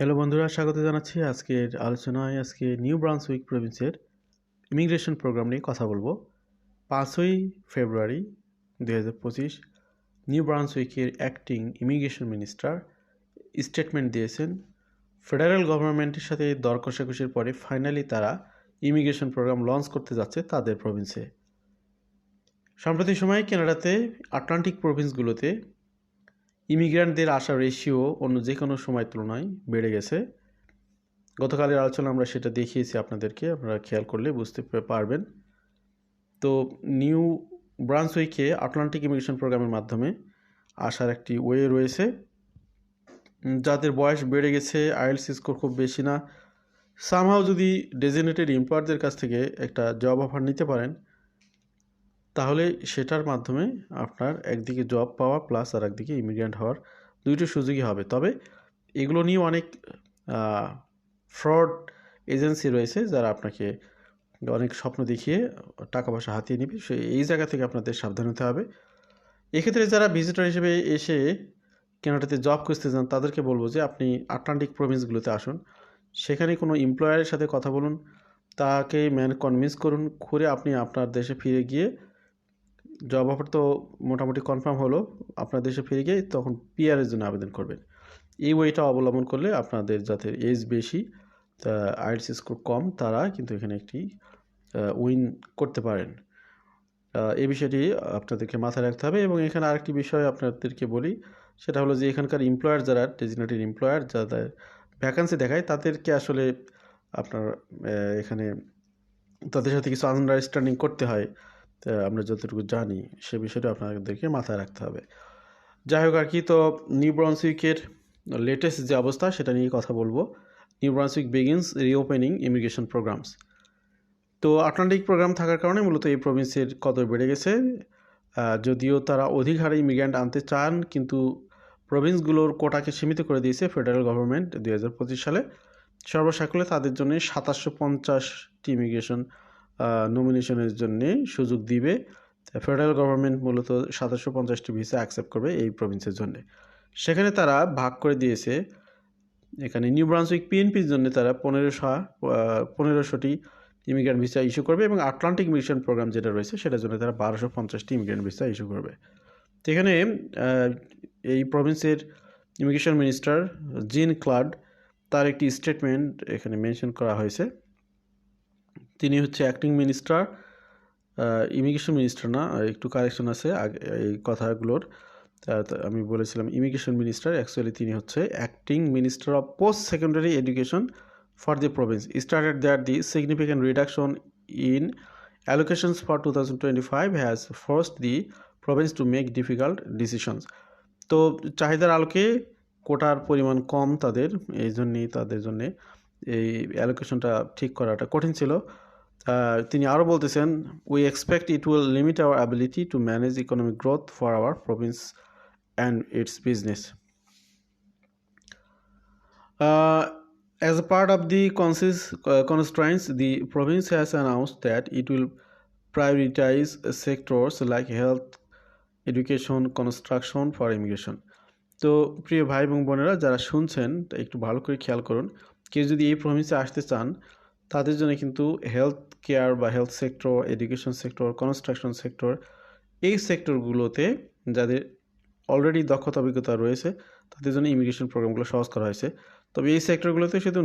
Hello বন্ধুরা, স্বাগত জানাচ্ছি আজকের আলোচনায় আজকে নিউ ব্রান্স উইক প্রভিন্সের ইমিগ্রেশন প্রোগ্রাম নিয়ে কথা বলব। পাঁচই ফেব্রুয়ারি দু হাজার পঁচিশ নিউ ব্রান্স উইকের অ্যাক্টিং ইমিগ্রেশন মিনিস্টার স্টেটমেন্ট দিয়েছেন। ফেডারেল গভর্নমেন্টের সাথে দর কষাকষির পরে ফাইনালি তারা ইমিগ্রেশন প্রোগ্রাম লঞ্চ করতে যাচ্ছে তাদের প্রভিন্সে। সাম্প্রতিক সময়ে কানাডাতে আটলান্টিক প্রভিন্সগুলোতে ইমিগ্রান্টদের আসার রেশিও অন্য যে কোনো সময়ের তুলনায় বেড়ে গেছে। গতকালের আলোচনা আমরা সেটা দেখিয়েছি আপনাদেরকে, আপনারা খেয়াল করলে বুঝতে পারবেন। তো নিউ ব্রাঞ্চ উইকে আটলান্টিক ইমিগ্রেশন প্রোগ্রামের মাধ্যমে আসার একটি ওয়ে রয়েছে। যাদের বয়স বেড়ে গেছে আইএলস স্কোর খুব বেশি না। সামহাও যদি ডেজিনেটেড এমপ্লয়ারদের কাছ থেকে একটা জব অফার নিতে পারেন তাহলে সেটার মাধ্যমে আপনার একদিকে জব পাওয়া প্লাস আর একদিকে ইমিগ্রেন্ট হওয়ার দুইটো সুযোগই হবে। তবে এগুলো নিয়ে অনেক ফ্রড এজেন্সি রয়েছে যারা আপনাকে অনেক স্বপ্ন দেখিয়ে টাকা পয়সা হাতিয়ে নেবে। সে, এই জায়গা থেকে আপনাদের সাবধান হতে হবে। এক্ষেত্রে যারা ভিজিটর হিসেবে এসে কেনাডাতে জব খুঁজতে যান, তাদেরকে বলব যে আপনি আটলান্টিক প্রভিন্সগুলোতে আসুন। সেখানে কোনো এমপ্লয়ারের সাথে কথা বলুন, তাকে ম্যান কনভিন্স করুন, করে আপনি আপনার দেশে ফিরে গিয়ে জব অফার তো মোটামুটি কনফার্ম হলো। আপনার দেশে ফিরে গিয়ে তখন পিআরের জন্য আবেদন করবেন। এই ওয়েটা অবলম্বন করলে আপনাদের যাতে এজ বেশি আইএলস স্কোর কম, তারা কিন্তু এখানে একটি উইন করতে পারেন। এই বিষয়টি আপনাদেরকে মাথায় রাখতে হবে এবং এখানে আরেকটি বিষয় আপনাদেরকে বলি, সেটা হলো যে এখানকার এমপ্লয়ার যারা ডেজিনেটেড এমপ্লয়ার যাদের ভ্যাকান্সি দেখায়, তাদেরকে আসলে আপনার এখানে তাদের সাথে কিছু আন্ডারস্ট্যান্ডিং করতে হয়। তা আমরা যতটুকু জানি, সে বিষয়টা আপনাদেরকে মাথায় রাখতে হবে। যাই হোক আর কি, তো নিউ ব্রান্সউইকের লেটেস্ট যে অবস্থা, সেটা নিয়ে কথা বলব। New Brunswick begins reopening immigration programs তো আটলান্টিক প্রোগ্রাম থাকার কারণে মূলত এই প্রভিন্সের কদর বেড়ে গেছে। যদিও তারা অধিক হারে ইমিগ্র্যান্ট আনতে চান, কিন্তু প্রভিন্সগুলোর কোটাকে সীমিত করে দিয়েছে ফেডারেল গভর্নমেন্ট দুই হাজার পঁচিশ সালে। সর্বসাকুল্যে তাদের জন্য সাতাশশো পঞ্চাশটি ইমিগ্রেশন নমিনেশনের জন্য সুযোগ দিবে। ফেডারেল গভর্নমেন্ট মূলত সাতাশশো পঞ্চাশটি ভিসা অ্যাকসেপ্ট করবে এই প্রভিন্সের জন্য। সেখানে তারা ভাগ করে দিয়েছে। এখানে নিউ ব্রান্সউইক পিএনপির জন্য তারা পনেরোশো পনেরোশোটি ইমিগ্রেন্ট ভিসা ইস্যু করবে এবং আটলান্টিক মিশন প্রোগ্রাম যেটা রয়েছে সেটার জন্য তারা বারোশো পঞ্চাশটি ইমিগ্রেন্ট ভিসা ইস্যু করবে। তো এখানে এই প্রভিন্সের ইমিগ্রেশন মিনিস্টার জিন ক্লাড তার একটি স্টেটমেন্ট এখানে মেনশন করা হয়েছে। তিনি হচ্ছে অ্যাক্টিং মিনিস্টার ইমিগ্রেশন মিনিস্টার না একটু কারেকশন আছে এই কথাগুলোর। আমি বলেছিলাম ইমিগ্রেশন মিনিস্টার অ্যাকচুয়ালি তিনি হচ্ছে acting minister of post secondary education for the province started that the significant reduction in allocations for 2025 has forced the province to make difficult decisions তো চাহিদার আলোকে কোটার পরিমাণ কম তাদের, এই জন্যই তাদের জন্যে এই অ্যালোকেশনটা ঠিক করাটা কঠিন ছিল। তিনি আরও বলতেছেন we expect it will limit our ability to manage economic growth for our province and its business as a part of the কনসিস constraints the province has announce that it will prioritise sectors like health education construction for immigration তো প্রিয় ভাই এবং বোনেরা, যারা শুনছেন একটু ভালো করে খেয়াল করুন। কেউ যদি এই প্রভিন্সে আসতে চান তাদের জন্য কিন্তু হেলথ কেয়ার বা health sector education sector construction sector এই সেক্টরগুলোতে যাদের অলরেডি দক্ষতা, অভিজ্ঞতা রয়েছে, তাদের জন্য ইমিগ্রেশন প্রোগ্রামগুলো সহজ করা হয়েছে। তবে এই সেক্টরগুলোতে শুধু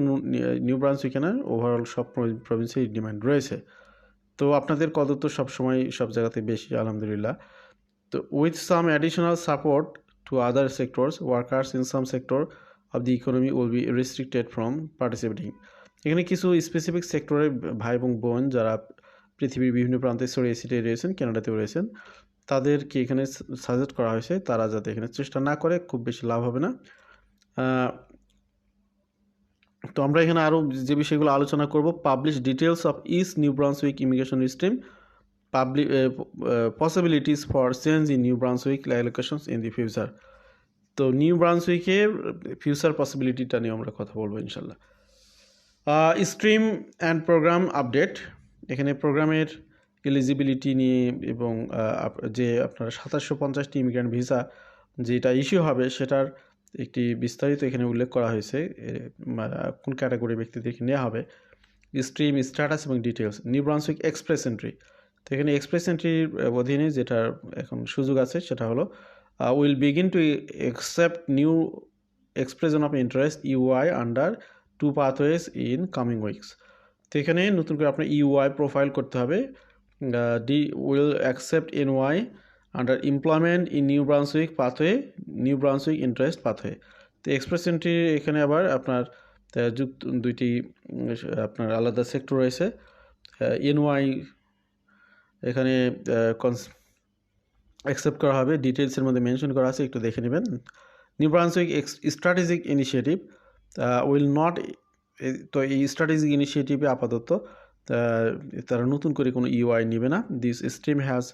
নিউ ব্রাঞ্চ না ওভারঅল সব প্রভিন্সেই ডিমান্ড রয়েছে। তো আপনাদের কদর তো সবসময় সব জায়গাতে বেশি, আলহামদুলিল্লাহ। তো with some additional support to other sectors workers in some sector of the economy will be restricted from participating এখানে কিছু স্পেসিফিক সেক্টরের ভাই এবং বোন যারা পৃথিবীর বিভিন্ন প্রান্তে ছড়িয়ে ছিটিয়ে রয়েছেন, কানাডাতেও রয়েছেন, তাদেরকে এখানে সাজেস্ট করা হয়েছে তারা যাতে এখানে চেষ্টা না করে, খুব বেশি লাভ হবে না। তো আমরা এখানে আরও যে বিষয়গুলো আলোচনা করব publish details of is New Brunswick immigration stream public possibilities for change in New Brunswick allocations in the future তো নিউ ব্রান্সউইকে ফিউচার পসিবিলিটিটা নিয়ে আমরা কথা বলব ইনশাল্লাহ। স্ট্রিম অ্যান্ড প্রোগ্রাম আপডেট এখানে প্রোগ্রামের এলিজিবিলিটি নিয়ে এবং যে আপনার সাতাশশো পঞ্চাশটি ইমিগ্রেন্ট ভিসা যেটা ইস্যু হবে সেটার একটি বিস্তারিত এখানে উল্লেখ করা হয়েছে। কোন ক্যাটাগরি ব্যক্তিদেরকে নেওয়া হবে। স্ট্রিম স্ট্যাটাস এবং details New Brunswick express entry তো এখানে এক্সপ্রেস এন্ট্রির অধীনে যেটা এখন সুযোগ আছে সেটা হলো will begin to accept new expression of interest EOI under two pathways in coming weeks তো এখানে নতুন করে আপনার ইউআই প্রোফাইল করতে হবে। The will accept EOI under employment in New Brunswick pathway New Brunswick interest pathway তো express entry এখানে আবার আপনার যুক্ত, দুইটি আপনার আলাদা সেক্টর রয়েছে। এনওয়াই এখানে কনস অ্যাকসেপ্ট করা হবে। ডিটেলসের মধ্যে মেনশন করা আছে, একটু দেখে নেবেন। New Brunswick strategic initiative will not তো এই স্ট্র্যাটেজিক ইনিশিয়েটিভে আপাতত তারা নতুন করে কোনো ইউআই নেবে না। This stream has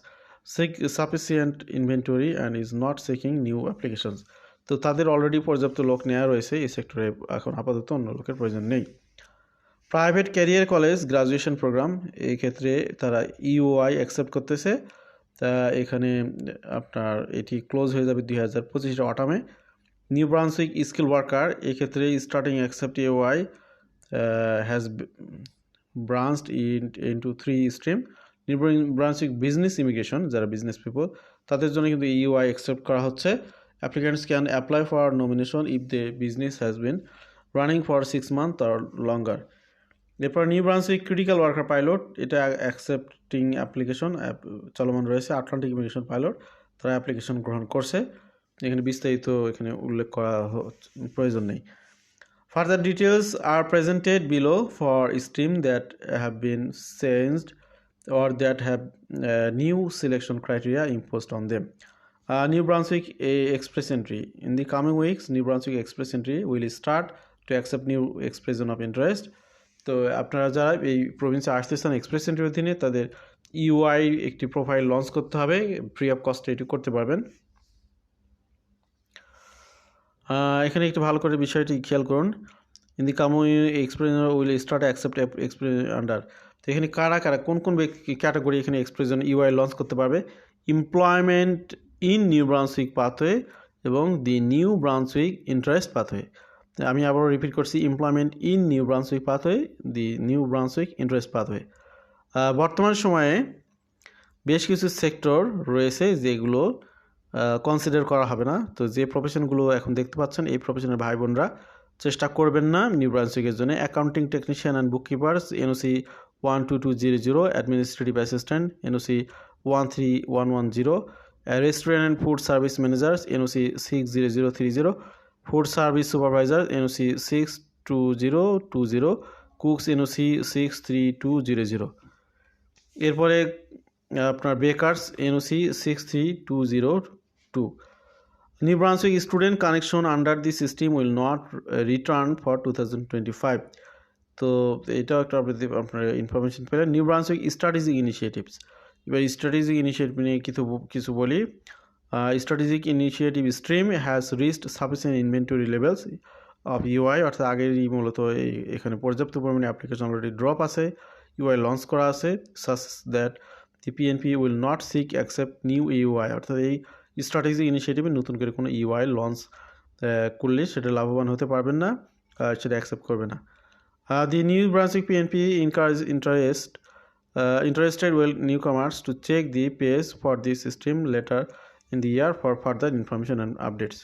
sec sufficient inventory and is not seeking new applications তো তাদের অলরেডি পর্যাপ্ত লোক নেওয়া রয়েছে এই সেক্টরে এখন আপাতত অন্য লোকের প্রয়োজন নেই। Private career college graduation programme এই ক্ষেত্রে তারা ইউআই অ্যাকসেপ্ট করতেছে। তা এখানে আপনার এটি ক্লোজ হয়ে যাবে দুই হাজার পঁচিশের অটামে নিউ ব্রান্সউইক স্কিল ওয়ার্কার এই ক্ষেত্রে starting accept EOI has branched in into three stream New Brunswick business immigration যারা বিজনেস পিপল তাদের জন্য কিন্তু ইউআই অ্যাকসেপ্ট করা হচ্ছে। Applicants can apply for nomination if the business has been running for six month or longer এরপর New Brunswick critical worker pilot এটা accepting application চলমান রয়েছে। আটলান্টিক ইমিগ্রেশন পাইলট তারা অ্যাপ্লিকেশন গ্রহণ করছে। এখানে বিস্তারিত এখানে উল্লেখ করা প্রয়োজন নেই। Further details are presented below for stream that have been changed or that have new selection criteria impose on them New Brunswick a express entry in the coming weeks New Brunswick express entry will start to accept new expression of interest তো আপনারা যারা এই প্রভিন্সে আসতে চান express এন্ট্রির অধীনে, তাদের UI একটি profile launch করতে হবে। ফ্রি অফ কস্টে এটি করতে পারবেন। এখানে একটু ভালো করে বিষয়টি খেয়াল করুন। In the coming express will start accept express under তো এখানে কারা কারা, কোন কোন ব্যক্তি ক্যাটাগরি এখানে এক্সপ্রেশন ইউআই লঞ্চ করতে পারবে? Employment in New Brunswick pathway এবং the New Brunswick interest pathway আমি আবারও রিপিট করছি employment in New Brunswick pathway the New Brunswick interest pathway বর্তমান সময়ে বেশ কিছু সেক্টর রয়েছে যেগুলো কনসিডার করা হবে না। তো যে প্রফেশনগুলো এখন দেখতে পাচ্ছেন, এই প্রফেশনের ভাই বোনরা চেষ্টা করবেন না নিউ ব্রান্সউইকের জন্য। Accounting technician and bookkeepers NOC one two two zero zero administrative assistant NOC one three one one zero restaurant and food service managers NOC six zero zero three zero food service supervisor NOC six two zero two zero cooks NOC six three two zero zero এরপরে আপনার bakers NOC six three two zero two New Brunswick student connection under the system will not return for two thousand twenty five তো এটাও একটা আপনি আপনার information পেলেন। New Brunswick strategic initiatives এবার strategic initiative নিয়ে কিছু কিছু বলি। Strategic initiative stream has reached sufficient inventory levels of EOI অর্থাৎ আগেরই মূলত এই, এখানে পর্যাপ্ত পরিমাণে অ্যাপ্লিকেশন অলরেডি ড্রপ আছে। ইউআই লঞ্চ করা আছে। Such that the PNP will not seek accept new EOI অর্থাৎ এই স্ট্র্যাটেজিক ইনিশিয়েটিভে নতুন করে কোনো ইউআই লঞ্চ করলে সেটা লাভবান হতে পারবেন না, আর সেটা অ্যাকসেপ্ট করবে না। The new branch of PNP encourage interest interested well new comers to check the page for the system later in the year for further information and updates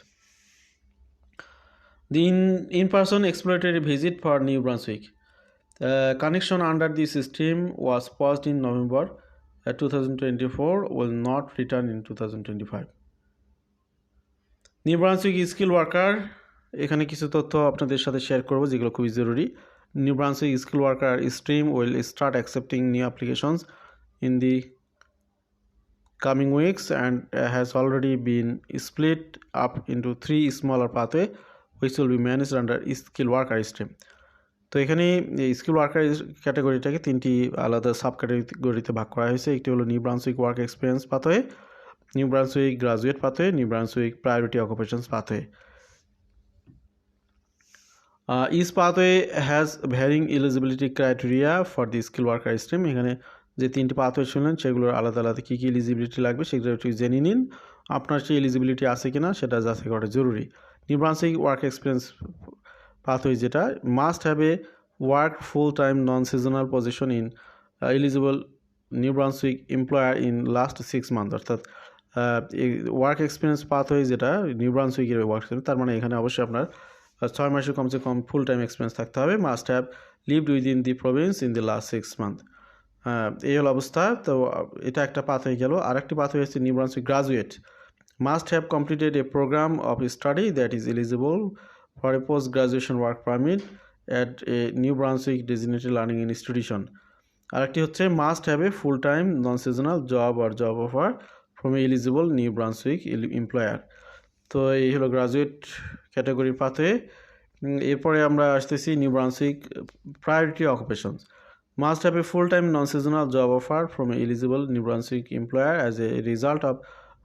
the in in person exploratory visit for New Brunswick connection under the system was paused in November two thousand twenty four will not return in two thousand twenty five new skill worker এখানে কিছু তথ্য আপনাদের সাথে share করব যেগুলো খুবই জরুরি। New skill worker stream will start accepting new applications in the weeks and uh, has already been split up into three smaller pathway which will be managed under skill worker stream. তো এখানে skill worker ক্যাটাগরিটাকে তিনটি আলাদা sub ক্যাটাগরিতে ভাগ করা হয়েছে। একটি হলো New Brunswick work experience pathway New Brunswick graduate pathway New Brunswick priority occupations pathway is pathway has varying eligibility criteria for the skill worker stream এখানে যে তিনটি পাথওয়ে শুনলেন, সেগুলোর আলাদা আলাদা কী কী এলিজিবিলিটি লাগবে সেগুলো একটু জেনে নিন। আপনার সেই এলিজিবিলিটি আছে কিনা সেটা যাচাই করা জরুরি। New Brunswick work experience pathway যেটা। Must have a work full time non seasonal position in eligible New Brunswick employer in last six month অর্থাৎ ওয়ার্ক এক্সপিরিয়েন্স পাথ হয়ে যেটা নিউ ব্রান্সুইকের ওয়ার্ক এক্সপিরিয়েন্স তার মানে এখানে অবশ্যই আপনার ছয় মাসের কমসে কম ফুল টাইম এক্সপিরিয়েন্স থাকতে হবে। Must have lived within the province in the last six month এই হলো অবস্থা। তো এটা একটা পাথ হয়ে গেল। আরেকটি পাথ হয়ে হয়েছে New Brunswick graduate must have completed a program of study that is eligible for a post graduation work permit at a New Brunswick designated learning institution আরেকটি হচ্ছে must have a full time non seasonal job R job offer from eligible New Brunswick employer তো এই হলো graduate ক্যাটাগরির পাথে এরপরে আমরা আসতেছি New Brunswick priority occupations must have a full time non seasonal job offer from eligible New Brunswick employer as a result of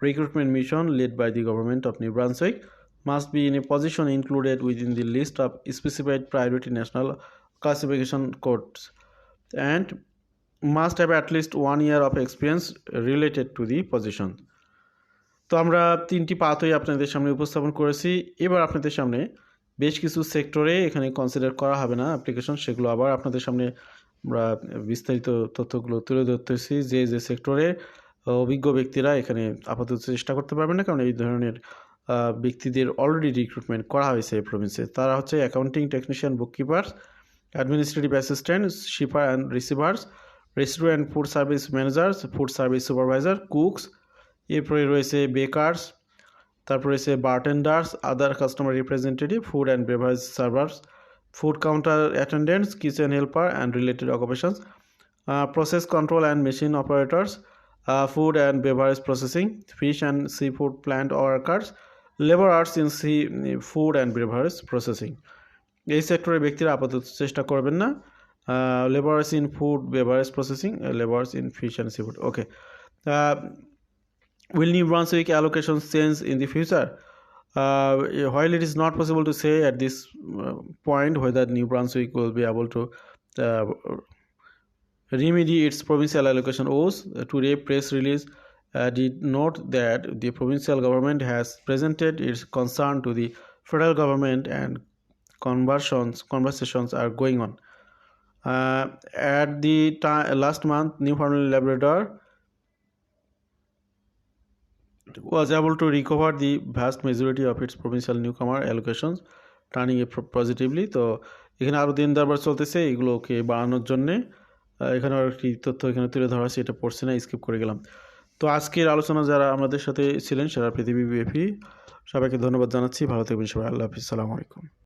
recruitment mission led by the government of New Brunswick must be in a position included within the list of specified priority national classification codes and must have at least one year of experience related to the position. তো আমরা তিনটি পাথই আপনাদের সামনে উপস্থাপন করেছি। এবার আপনাদের সামনে বেশ কিছু সেক্টরে এখানে কনসিডার করা হবে না অ্যাপ্লিকেশন সেগুলো আবার আপনাদের সামনে আমরা বিস্তারিত তথ্যগুলো তুলে ধরতেছি যে যে সেক্টরে অভিজ্ঞ ব্যক্তিরা এখানে আপাতত চেষ্টা করতে পারবেন না, কারণ এই ধরনের ব্যক্তিদের অলরেডি রিক্রুটমেন্ট করা হয়েছে এই প্রভিন্সে তারা হচ্ছে accounting technician bookkeeper administrative assistant shipper and receivers restaurant food service managers food service supervisor cooks এরপরে রয়েছে বেকার্স তারপর রয়েছে bartenders other customer representative food and beverage servers food counter attendants kitchen helper and related occupations process control and machine operators food and beverage processing fish and sea food plant workers labourers in sea food and beverage processing এই সেক্টরের ব্যক্তিরা আপাতত চেষ্টা করবেন না। Uh, laborers in food beverage processing uh, in fish and seafood. Okay. Uh, will new brunswick allocations change in the future? Uh, while it is not possible to say at this uh, point whether new brunswick will be able to uh, remedy its provincial allocation woes today press release did note that the provincial government has presented its concern to the federal government and conversions conversations are going on. At the last month, Newfoundland Labrador was able to recover the vast majority of its provincial newcomer allocations, turning it positively. তো এখানে আরও দিন দরবার চলতেছে এগুলোকে বাড়ানোর জন্যে। এখানে আর একটি তথ্য এখানে তুলে ধরা আছে এটা পড়ছে না স্কিপ করে গেলাম। তো আজকের আলোচনা যারা আমাদের সাথে ছিলেন সারা পৃথিবী পৃথিবীব্যাপী সবাইকে ধন্যবাদ জানাচ্ছি। ভালো থাকবেন সবাই আল্লাহ হাফিজ সালামু আলাইকুম।